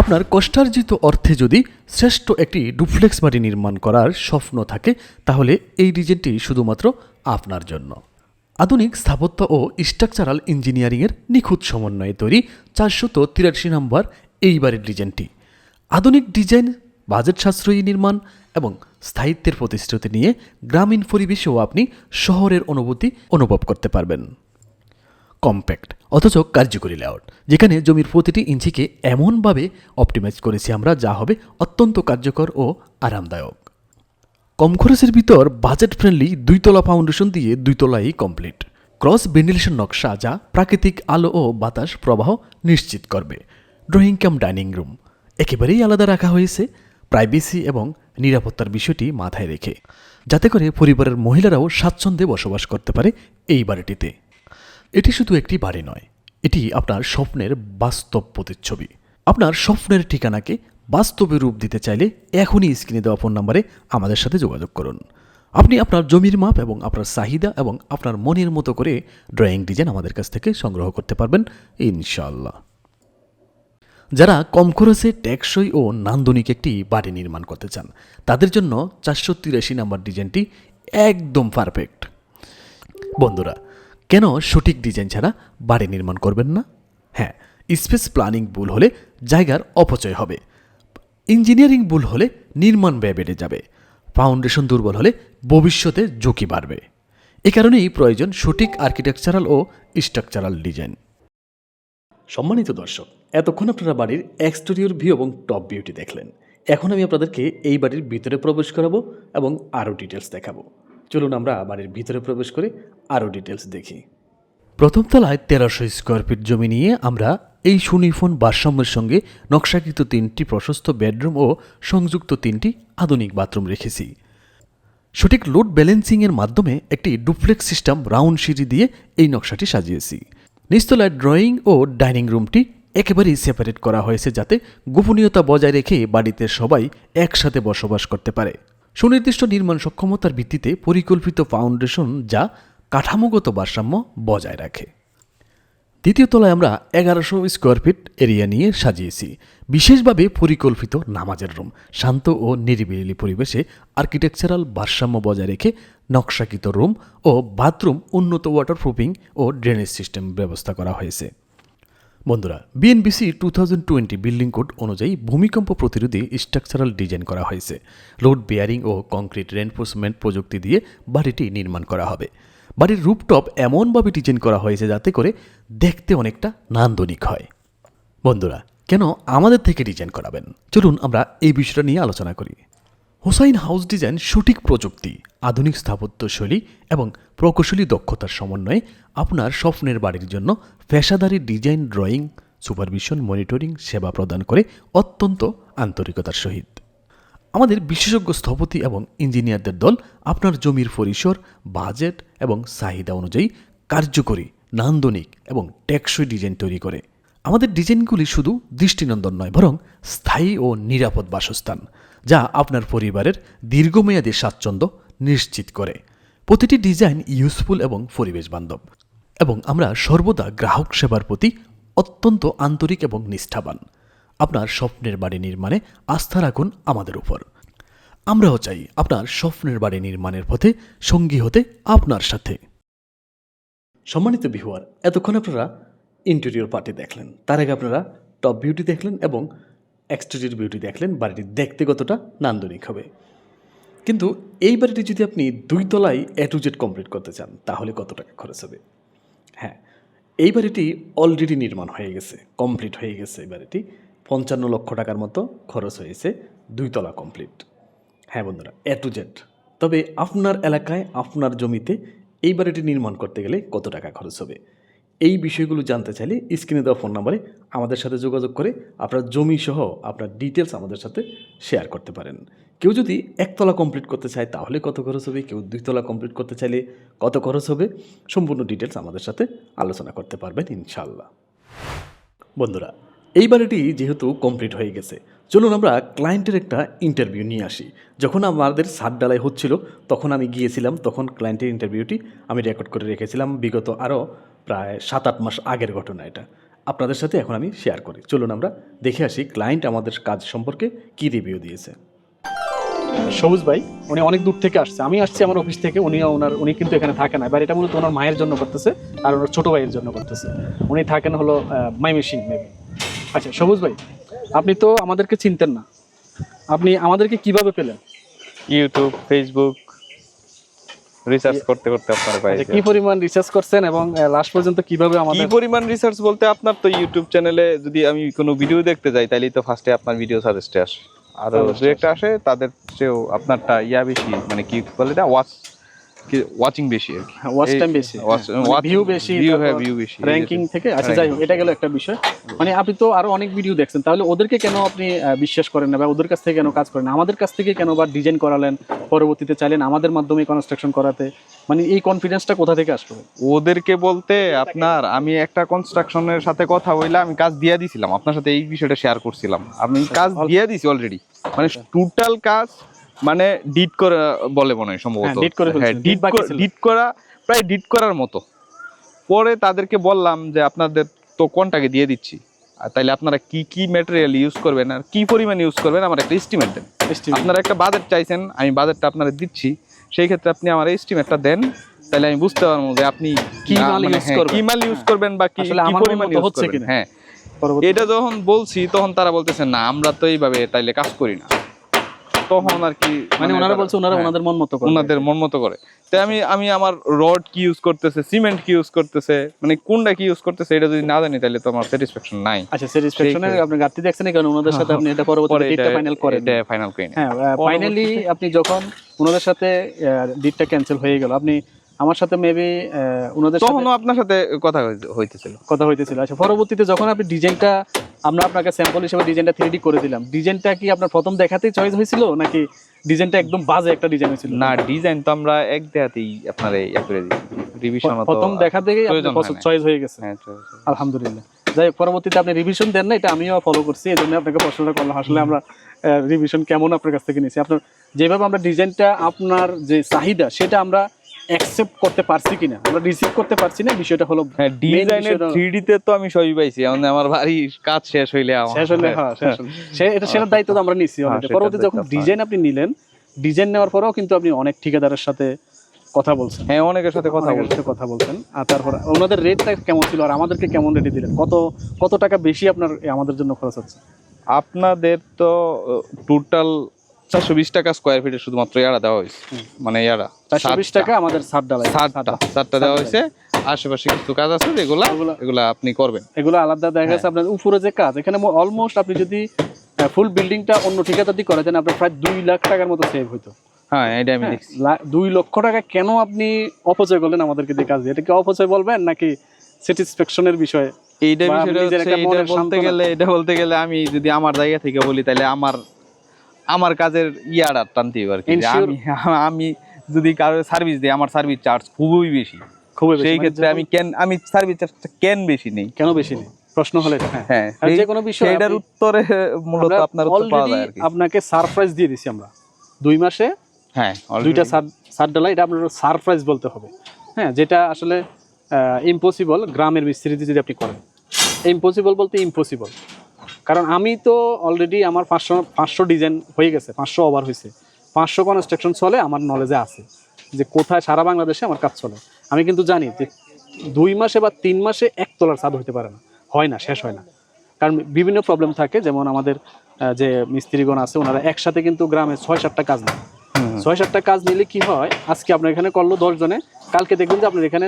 আপনার কষ্টার্জিত অর্থে যদি শ্রেষ্ঠ একটি ডুপ্লেক্স বাড়ি নির্মাণ করার স্বপ্ন থাকে, তাহলে এই ডিজাইনটি শুধুমাত্র আপনার জন্য। আধুনিক স্থাপত্য ও স্ট্রাকচারাল ইঞ্জিনিয়ারিংয়ের নিখুঁত সমন্বয়ে তৈরি চারশত তিরাশি নম্বর এই বাড়ির ডিজাইনটি আধুনিক ডিজাইন, বাজেট সাশ্রয়ী নির্মাণ এবং স্থায়িত্বের প্রতিশ্রুতি নিয়ে গ্রামীণ পরিবেশেও আপনি শহরের অনুভূতি অনুভব করতে পারবেন। কম্প্যাক্ট অথচ কার্যকরী লেআউট যেখানে জমির প্রতিটি ইঞ্চিকে এমনভাবে অপটিমাইজ করেছি আমরা যা হবে অত্যন্ত কার্যকর ও আরামদায়ক। কম খরচের ভিতর বাজেট ফ্রেন্ডলি দুইতলা ফাউন্ডেশন দিয়ে দুইতলাই কমপ্লিট ক্রস ভেন্টিলেশন নকশা যা প্রাকৃতিক আলো ও বাতাস প্রবাহ নিশ্চিত করবে। ড্রয়িং কাম ডাইনিং রুম একেবারেই আলাদা রাখা হয়েছে প্রাইভেসি এবং নিরাপত্তার বিষয়টি মাথায় রেখে, যাতে করে পরিবারের মহিলারাও স্বাচ্ছন্দ্যে বসবাস করতে পারে এই বাড়িটিতে। এটি শুধু একটি বাড়ি নয়, এটি আপনার স্বপ্নের বাস্তব প্রতিচ্ছবি। আপনার স্বপ্নের ঠিকানাকে বাস্তবে রূপ দিতে চাইলে এখনই স্ক্রিনে দেওয়া ফোন নাম্বারে আমাদের সাথে যোগাযোগ করুন। আপনি আপনার জমির মাপ এবং আপনার চাহিদা এবং আপনার মনের মতো করে ড্রয়িং ডিজাইন আমাদের কাছ থেকে সংগ্রহ করতে পারবেন ইনশাল্লাহ যারা কম খরচে টেকসই ও নান্দনিক একটি বাড়ি নির্মাণ করতে চান, তাদের জন্য চারশো তিরাশি নাম্বার ডিজাইনটি একদম পারফেক্ট। বন্ধুরা কেন সঠিক ডিজাইন ছাড়া বাড়ি নির্মাণ করবেন না? হ্যাঁ স্পেস প্ল্যানিং ভুল হলে জায়গার অপচয় হবে। ইঞ্জিনিয়ারিং ভুল হলে নির্মাণ ব্যয় বেড়ে যাবে। ফাউন্ডেশন দুর্বল হলে ভবিষ্যতে ঝুঁকি বাড়বে। এ কারণেই প্রয়োজন সঠিক আর্কিটেকচারাল ও স্ট্রাকচারাল ডিজাইন সম্মানিত দর্শক, এতক্ষণ আপনারা বাড়ির এক্সটেরিয়র ভিউ এবং টপ ভিউটি দেখলেন। এখন আমি আপনাদেরকে এই বাড়ির ভিতরে প্রবেশ করাবো এবং আরও ডিটেলস দেখাবো। চলুন আমরা বাড়ির ভিতরে প্রবেশ করে আরও ডিটেলস দেখি। প্রথম তলায় তেরোশো স্কোয়ার ফিট জমি নিয়ে আমরা এই সুনিফোন ভারসাম্যের সঙ্গে নকশাকৃত তিনটি প্রশস্ত বেডরুম ও সংযুক্ত তিনটি আধুনিক বাথরুম রেখেছি। সঠিক লোড ব্যালেন্সিংয়ের মাধ্যমে একটি ডুপ্লেক্স সিস্টেম রাউন্ড সিঁড়ি দিয়ে এই নকশাটি সাজিয়েছি। নিচতলায় ড্রয়িং ও ডাইনিং রুমটি একেবারেই সেপারেট করা হয়েছে যাতে গোপনীয়তা বজায় রেখে বাড়িতে সবাই একসাথে বসবাস করতে পারে। সুনির্দিষ্ট নির্মাণ সক্ষমতার ভিত্তিতে পরিকল্পিত ফাউন্ডেশন যা কাঠামোগত ভারসাম্য বজায় রাখে। দ্বিতীয় তলায় আমরা এগারোশো স্কোয়ার ফিট এরিয়া নিয়ে সাজিয়েছি। বিশেষভাবে পরিকল্পিত নামাজের রুম, শান্ত ও নিরিবিলি পরিবেশে আর্কিটেকচারাল ভারসাম্য বজায় রেখে নকশাকৃত রুম ও বাথরুম, উন্নত ওয়াটারপ্রুফিং ও ড্রেনেজ সিস্টেম ব্যবস্থা করা হয়েছে। বন্ধুরা BNBC two thousand twenty building code অনুযায়ী ভূমিকম্প প্রতিরোধী স্ট্রাকচারাল ডিজাইন করা হয়েছে। লোড বেয়ারিং ও কংক্রিট রেনফোর্সমেন্ট প্রযুক্তি দিয়ে বাড়িটি নির্মাণ করা হবে। বাড়ির রুপটপ এমনভাবে ডিজাইন করা হয়েছে যাতে করে দেখতে অনেকটা নান্দনিক হয়। বন্ধুরা, কেন আমাদের থেকে ডিজাইন করাবেন? চলুন আমরা এই বিষয়টা নিয়ে আলোচনা করি। হোসাইন হাউস ডিজাইন সঠিক প্রযুক্তি, আধুনিক স্থাপত্যশৈলী এবং প্রকৌশলী দক্ষতার সমন্বয়ে আপনার স্বপ্নের বাড়ির জন্য পেশাদারি ডিজাইন ড্রয়িং, সুপারভিশন, মনিটরিং সেবা প্রদান করে অত্যন্ত আন্তরিকতার সহিত। আমাদের বিশেষজ্ঞ স্থপতি এবং ইঞ্জিনিয়ারদের দল আপনার জমির পরিসর, বাজেট এবং চাহিদা অনুযায়ী কার্যকরী, নান্দনিক এবং টেকসই ডিজাইন তৈরি করে। আমাদের ডিজাইনগুলি শুধু দৃষ্টিনন্দন নয়, বরং স্থায়ী ও নিরাপদ বাসস্থান, যা আপনার পরিবারের দীর্ঘমেয়াদী স্বাচ্ছন্দ্য নিশ্চিত করে। প্রতিটি ডিজাইন ইউজফুল এবং পরিবেশ বান্ধব, এবং আমরা সর্বদা গ্রাহক সেবার প্রতি অত্যন্ত আন্তরিক এবং নিষ্ঠাবান। আপনার স্বপ্নের বাড়ি নির্মাণে আস্থা রাখুন আমাদের উপর। আমরাও চাই আপনার স্বপ্নের বাড়ি নির্মাণের পথে সঙ্গী হতে আপনার সাথে। সম্মানিত বিহুয়ার এতক্ষণ আপনারা ইন্টেরিয়র পার্টি দেখলেন। তার আগে আপনারা টপ বিউটি দেখলেন এবং এক্সটেরিয়র বিউটি দেখলেন, বাড়িটি দেখতে কতটা নান্দনিক হবে। কিন্তু এই বাড়িটি যদি আপনি দুই তলায় এ টু জেড কমপ্লিট করতে চান, তাহলে কত টাকা খরচ হবে? হ্যাঁ এই বাড়িটি অলরেডি নির্মাণ হয়ে গেছে কমপ্লিট হয়ে গেছে এই বাড়িটি। পঞ্চান্ন লক্ষ টাকার মতো খরচ হয়েছে, দুই তলা কমপ্লিট হ্যাঁ বন্ধুরা এ টু জেড তবে আপনার এলাকায়, আপনার জমিতে এই বাড়িটি নির্মাণ করতে গেলে কত টাকা খরচ হবে? এই বিষয়গুলো জানতে চাইলে স্ক্রিনে দেওয়া ফোন নাম্বারে আমাদের সাথে যোগাযোগ করে আপনার জমি সহ আপনার ডিটেলস আমাদের সাথে শেয়ার করতে পারেন। কেউ যদি একতলা কমপ্লিট করতে চায়, তাহলে কত খরচ হবে? কেউ দুইতলা কমপ্লিট করতে চাইলে কত খরচ হবে? সম্পূর্ণ ডিটেলস আমাদের সাথে আলোচনা করতে পারবেন ইনশাল্লাহ বন্ধুরা, এই বাড়িটি যেহেতু কমপ্লিট হয়ে গেছে চলুন আমরা ক্লায়েন্টের একটা ইন্টারভিউ নিয়ে আসি। যখন আমাদের সাত ডালাই হচ্ছিল, তখন আমি গিয়েছিলাম, তখন ক্লায়েন্টের ইন্টারভিউটি আমি রেকর্ড করে রেখেছিলাম। বিগত আরও প্রায় সাত আট মাস আগের ঘটনা এটা। আপনাদের সাথে এখন আমি শেয়ার করি। চলুন আমরা দেখে আসি ক্লায়েন্ট আমাদের কাজ সম্পর্কে কী রিভিউ দিয়েছে। সবুজ ভাই, উনি অনেক দূর থেকে আসছে। আমি আসছি আমার অফিস থেকে উনিও ওনার, উনি কিন্তু এখানে থাকে না। এবার এটা মূলত ওনার মায়ের জন্য করতেছে, আর ওনার ছোট ভাইয়ের জন্য করতেছে। উনি থাকেন হলো মাইমেশিং মেবি আচ্ছা সবুজ ভাই আপনি তো আমাদেরকে চিনতেন না। আপনি আমাদেরকে কীভাবে পেলেন? ইউটিউব ফেসবুক রিসার্চ করতে করতে আপনার আচ্ছা, পাইছে কি পরিমাণ রিসার্চ করছেন এবং লাস্ট পর্যন্ত কীভাবে কি পরিমাণ রিসার্চ বলতে আপনার তো ইউটিউব চ্যানেলে যদি আমি কোনো ভিডিও দেখতে যাই তো ফার্স্টে আপনার ভিডিও সাজেস্টে আসে। আর একটা আসে তাদের চেয়েও আপনারটা ইয়া বেশি মানে কি বলে এটা? ওয়াচ ওয়াচিং বেশি আর কি? ওয়াচ টাইম বেশি watch- মানে watch- ভিউ বেশি view, হ্যাঁ, view বেশি। র্যাঙ্কিং থেকে আচ্ছা যাই হোক এটা গেল একটা বিষয়। মানে আপনি তো আরও অনেক ভিডিও দেখছেন তাহলে ওদেরকে কেন আপনি বিশ্বাস করেন না বা ওদের কাছ থেকে কেন কাজ করেন আমাদের কাছ থেকে কেন বা ডিজাইন করালেন পরবর্তীতে চাইলেন আমাদের মাধ্যমে কনস্ট্রাকশন করাতে? মানে এই কনফিডেন্সটা কোথা থেকে আসবে ওদেরকে বলতে আপনার আমি একটা কনস্ট্রাকশনের সাথে কথা বললে আমি কাজ দিয়ে দিছিলাম। আপনার সাথে এই বিষয়টা শেয়ার করছিলাম। আমি কাজ দিয়ে দিছি অলরেডি মানে টোটাল কাজ মানে ডিট করা বলে মনে হয় সম্ভবত। হ্যাঁ, deed ডিট করা প্রায় ডিট করার মতো। পরে তাদেরকে বললাম যে আপনাদের তো কোনটাকে দিয়ে দিচ্ছি? আর তাইলে আপনারা কি কি ম্যাটেরিয়াল ইউজ করবেন আর কি পরিমাণ ইউজ করবেন আমার একটা এস্টিমেট দেন। আপনারা একটা বাজেট চাইছেন আমি বাজেটটা আপনারা দিচ্ছি। সেই ক্ষেত্রে আপনি আমার এস্টিমেটটা দেন। তাহলে আমি বুঝতে পারব যে আপনি কি মাল মানে use হ্যাঁ, করবেন। কি মাল ইউজ করবেন বা কি কি পরিমাণ হচ্ছে করবেন। হ্যাঁ। এটা যখন বলছি তখন তারা বলতেছে না আমরা তো এইভাবে তাইলে কাজ করি না। তখন আর কি মানে ওনারা বলছে ওনারা হ্যাঁ, ওনাদের মন মতো করে। ওনাদের মন মতো করে। তো আমি আমি আমার রড কি ইউজ করতেছে সিমেন্ট কি ইউজ করতেছে মানে কোনটা কি ইউজ করতেছে এটা যদি না জানি তাহলে তো আমার স্যাটিসফ্যাকশন নাই। আচ্ছা স্যাটিসফ্যাকশন এর আপনি ঘাটতি দেখছেন কারণ ওনাদের সাথে আপনি এটা পরবর্তীতে পরে ডেটটা ফাইনাল করে এটা ফাইনাল করি হ্যাঁ ফাইনালি আপনি যখন ওনাদের সাথে ডিটটা ক্যান্সেল হয়ে গেল আপনি আমার সাথে মেবি ওনাদের সাথে তখনও আপনার সাথে কথা হইতে- হইতেছিল। কথা হইতেছিল। আচ্ছা পরবর্তীতে যখন আপনি ডিজাইনটা আমরা আপনাকে স্যাম্পল হিসেবে ডিজাইনটা থ্রি করে দিলাম ডিজাইনটা কি আপনার প্রথম দেখাতেই চয়েস হয়েছিল নাকি ডিজাইনটা একদম বাজে একটা ডিজাইন হয়েছিল? না ডিজাইন তো আমরা এক দেয়াতেই আপনার ইয়া করে দিই রিভিশন প্রথম দেখা থেকেই আপনার চয়েস হয়ে গেছে। হ্যাঁ আলহামদুলিল্লাহ। যাই হোক, পরবর্তীতে আপনি রিভিশন দেন না এটা আমিও ফলো করছি এই জন্য আপনাকে প্রশ্নটা করলাম আসলে আমরা রিভিশন কেমন আপনার কাছ থেকে নিয়েছি? আপনার যেভাবে আমরা ডিজাইনটা আপনার যে চাহিদা সেটা আমরা অ্যাকসেপ্ট করতে পারছি কিনা? আমরা রিসিভ করতে পারছি না বিষয়টা হলো হ্যাঁ ডিজাইনের বিষয়টা- থ্রি তে তো আমি সবই পাইছি এখন আমার বাড়ি কাজ শেষ হইলে আমার। শেষ হলে হ্যাঁ শেষ। এটা সেটার দায়িত্ব তো আমরা নিচ্ছি হ্যাঁ, already। সেটার পরবর্তী যখন ডিজাইন আপনি নিলেন ডিজাইন নেওয়ার পরেও কিন্তু আপনি অনেক ঠিকাদারের সাথে কথা বলছেন। হ্যাঁ অনেকের সাথে কথা অনেকের বলছি। সাথে কথা বলছেন। আর তারপর ওনাদের রেটটা কেমন ছিল আর আমাদেরকে কেমন রেটে দিলেন? কত কত টাকা বেশি আপনার আমাদের জন্য খরচ হচ্ছে? আপনাদের তো টোটাল চারশো বিশ টাকা স্কোয়ার ফিটে শুধুমাত্র ইয়ারা দেওয়া হয়েছে। মানে ইয়ারা চারশো বিশ টাকা আমাদের সাত সাতটা সাতটা। দেওয়া হয়েছে। আশেপাশে কিছু কাজ আছে যেগুলা এগুলা আপনি করবেন। এগুলো আলাদা দেখা হ্যাঁ। যাচ্ছে আপনার উপরে যে কাজ এখানে অলমোস্ট আপনি যদি ফুল বিল্ডিংটা অন্য ঠিকাদার দিয়ে করেছেন আপনার প্রায় দুই লাখ টাকার মতো সেভ হইতো। হ্যাঁ এটা আমি হ্যাঁ, দেখছি। দুই লক্ষ টাকা কেন আপনি অপচয় করলেন আমাদেরকে দিয়ে কাজ দিয়ে? এটা কি অপচয় বলবেন নাকি স্যাটিসফ্যাকশনের বিষয়? এইটা বিষয়টা বলতে গেলে এটা বলতে গেলে আমি যদি আমার জায়গা থেকে বলি তাহলে আমার আমার কাজের ইয়াটা টানতে আর কি আমি আমি যদি কারও সার্ভিস দিই আমার সার্ভিস চার্জ খুবই বেশি। খুবই বেশি সেই মানে ক্ষেত্রে আমি কেন আমি সার্ভিস চার্জটা কেন বেশি নেই? কেন বেশি নেই? প্রশ্ন হলে হ্যাঁ হ্যাঁ আর যে কোনো বিষয় আপনি- উত্তরে মূলত আপনার পাওয়া যায় আপনাকে সারপ্রাইজ দিয়ে দিছি আমরা। দুই মাসে হ্যাঁ দুইটা সার সার ডালা এটা আপনার সারপ্রাইজ বলতে হবে। হ্যাঁ যেটা আসলে ইম্পসিবল গ্রামের মিস্ত্রিতে যদি আপনি করেন। ইম্পসিবল বলতে ইম্পসিবল কারণ আমি তো অলরেডি আমার পাঁচশো পাঁচশো ডিজাইন হয়ে গেছে পাঁচশো ওভার হয়েছে। পাঁচশো কনস্ট্রাকশন চলে আমার নলেজে আছে যে কোথায় সারা বাংলাদেশে আমার কাজ চলে। আমি কিন্তু জানি যে দুই মাসে বা তিন মাসে এক তলার ছাদ হতে পারে না হয় না শেষ হয় না। কারণ বিভিন্ন প্রবলেম থাকে যেমন আমাদের যে মিস্ত্রিগণ আছে ওনারা একসাথে কিন্তু গ্রামে ছয় সাতটা কাজ নেয়। ছয় সাতটা কাজ নিলে কি হয় আজকে আপনার এখানে করল দশ জনে কালকে দেখবেন যে আপনার এখানে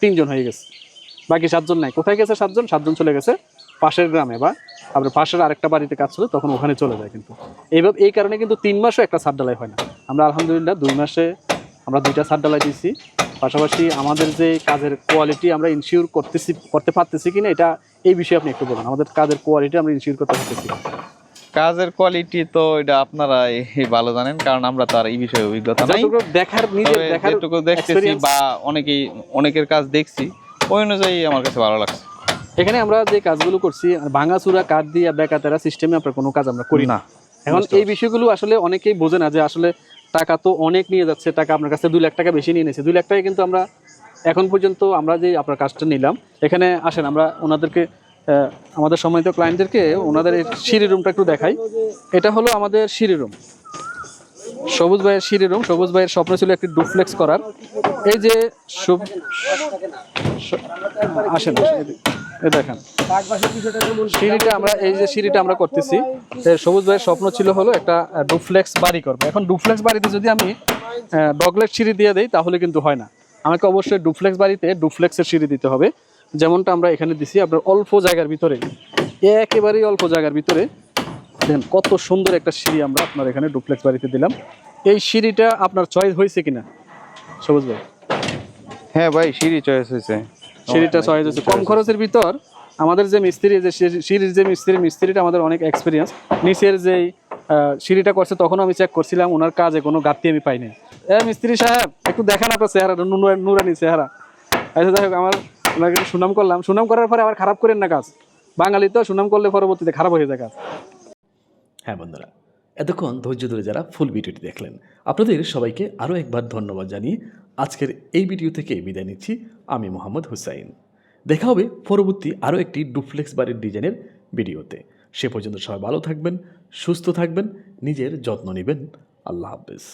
তিনজন হয়ে গেছে। বাকি সাতজন নাই। কোথায় গেছে সাতজন? সাতজন চলে গেছে পাশের গ্রামে বা আপনার পাশের আরেকটা বাড়িতে কাজ চলে তখন ওখানে চলে যায় কিন্তু। এইভাবে এই কারণে কিন্তু তিন মাসও একটা সার ডালাই হয় না। আমরা আলহামদুলিল্লাহ দুই মাসে আমরা দুইটা সার ডালাই দিয়েছি। পাশাপাশি আমাদের যে কাজের কোয়ালিটি আমরা ইনশিওর করতেছি করতে পারতেছি কিনা এটা এই বিষয়ে আপনি একটু বলুন। আমাদের কাজের কোয়ালিটি আমরা ইনশিওর করতে পারতেছি কাজের কোয়ালিটি তো এটা আপনারা ভালো জানেন কারণ আমরা তো আর এই বিষয়ে অভিজ্ঞতা নাই। দেখার নিজের দেখার দেখতেছি বা অনেকেই অনেকের কাজ দেখছি ওই অনুযায়ী আমার কাছে ভালো লাগছে। এখানে আমরা যে কাজগুলো করছি ভাঙাচুরা কাঠ দিয়ে বেকাতেরা সিস্টেমে আমরা কোনো কাজ আমরা করি না। এখন এই বিষয়গুলো আসলে অনেকেই বোঝে না যে আসলে টাকা তো অনেক নিয়ে যাচ্ছে টাকা আপনার কাছে দুই লাখ টাকা বেশি নিয়ে নিয়েছে। দুই লাখ টাকা কিন্তু আমরা এখন পর্যন্ত আমরা যে আপনার কাজটা নিলাম এখানে আসেন আমরা ওনাদেরকে আমাদের সম্মানিত ক্লায়েন্টদেরকে ওনাদের এই সিঁড়ি রুমটা একটু দেখাই। এটা হলো আমাদের সিঁড়ি রুম সবুজ ভাইয়ের সিঁড়ি রুম সবুজ ভাইয়ের স্বপ্ন ছিল একটি ডুপ্লেক্স করার। এই যে আসেন। দেখেন। সিঁড়িটা আমরা এই যে সিঁড়িটা আমরা করতেছি সবুজ ভাইয়ের স্বপ্ন ছিল হলো একটা ডুপ্লেক্স বাড়ি করব। এখন ডুপ্লেক্স বাড়িতে যদি আমি ডগলেট সিঁড়ি দিয়ে দিই, তাহলে কিন্তু হয় না। আমাকে অবশ্যই ডুপ্লেক্স বাড়িতে ডুপ্লেক্সের সিঁড়ি দিতে হবে। যেমনটা আমরা এখানে দিছি, আপনার অল্প জায়গার ভিতরে। একেবারেই অল্প জায়গার ভিতরে। দেখেন কত সুন্দর একটা সিঁড়ি আমরা আপনার এখানে ডুপ্লেক্স বাড়িতে দিলাম। এই সিঁড়িটা আপনার চয়েস হয়েছে কিনা? সবুজ ভাই। হ্যাঁ ভাই সিঁড়ি চয়েস হয়েছে। সিঁড়িটা চয়েস হয়েছে। কম খরচের ভিতর আমাদের যে মিস্ত্রি যে সিঁড়ির যে মিস্ত্রি মিস্ত্রিটা আমাদের অনেক এক্সপিরিয়েন্স নিচের যেই সিঁড়িটা করছে তখন আমি চেক করছিলাম ওনার কাজে কোনো ঘাটতি আমি পাইনি। এ মিস্ত্রি সাহেব একটু দেখান আপনার চেহারা নুরা- নুরানি চেহারা। আচ্ছা যাই হোক আমার ওনাকে সুনাম করলাম। সুনাম করার পরে আবার খারাপ করেন না কাজ। বাঙালি তো সুনাম করলে পরবর্তীতে খারাপ হয়ে যায় কাজ। হ্যাঁ বন্ধুরা। এতক্ষণ ধৈর্য ধরে যারা ফুল ভিডিওটি দেখলেন, আপনাদের সবাইকে আরও একবার ধন্যবাদ জানিয়ে আজকের এই ভিডিও থেকে বিদায় নিচ্ছি। আমি মোহাম্মদ হুসাইন। দেখা হবে পরবর্তী আরও একটি ডুপ্লেক্স বাড়ির ডিজাইনের ভিডিওতে। সে পর্যন্ত সবাই ভালো থাকবেন, সুস্থ থাকবেন, নিজের যত্ন নেবেন। আল্লাহ হাফেজ।